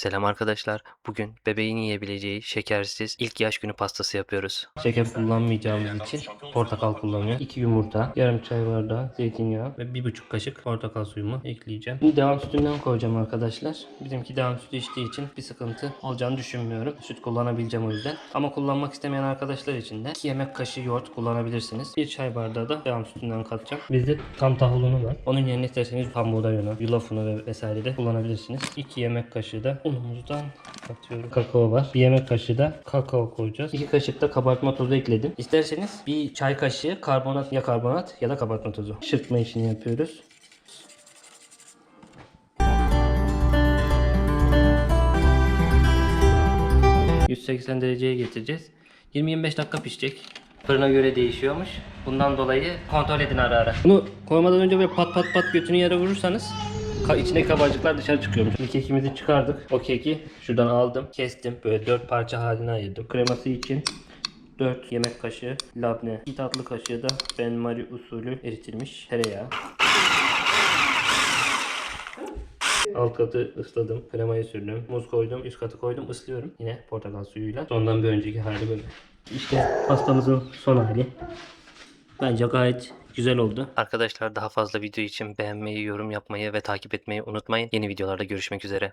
Selam arkadaşlar. Bugün bebeğin yiyebileceği şekersiz ilk yaş günü pastası yapıyoruz. Şeker kullanmayacağımız için portakal kullanıyor. 2 yumurta, yarım çay bardağı zeytinyağı ve bir buçuk kaşık portakal suyumu ekleyeceğim. Şimdi devam sütünden koyacağım arkadaşlar. Bizimki devam sütü içtiği için bir sıkıntı olacağını düşünmüyorum. Süt kullanabileceğim o yüzden. Ama kullanmak istemeyen arkadaşlar için de 2 yemek kaşığı yoğurt kullanabilirsiniz. Bir çay bardağı da devam sütünden katacağım. Bizde tam tahılunu var. Onun yerine isterseniz tam buğday unu ve vesaire de kullanabilirsiniz. 2 yemek kaşığı da unumuzdan katıyorum. Kakao var. Bir yemek kaşığı da kakao koyacağız. 2 kaşık da kabartma tozu ekledim. İsterseniz bir çay kaşığı karbonat ya karbonat ya da kabartma tozu. Çırpma işini yapıyoruz. ...180 dereceye getireceğiz. 20-25 dakika pişecek. Fırına göre değişiyormuş. Bundan dolayı kontrol edin ara ara. Bunu koymadan önce böyle pat pat pat götünü yere vurursanız ka içindeki kabarcıklar dışarı çıkıyormuş. İlk kekimizi çıkardık. O keki şuradan aldım, kestim. Böyle 4 parça haline ayırdım. Kreması için 4 yemek kaşığı labne, 2 tatlı kaşığı da Ben Marie usulü eritilmiş tereyağı. Alt katı ısladım. Kremayı sürdüm. Muz koydum. Üst katı koydum. ıslıyorum. Yine portakal suyuyla. Ondan bir önceki hali böyle. İşte pastamızın son hali. Bence gayet güzel oldu. Arkadaşlar daha fazla video için beğenmeyi, yorum yapmayı ve takip etmeyi unutmayın. Yeni videolarda görüşmek üzere.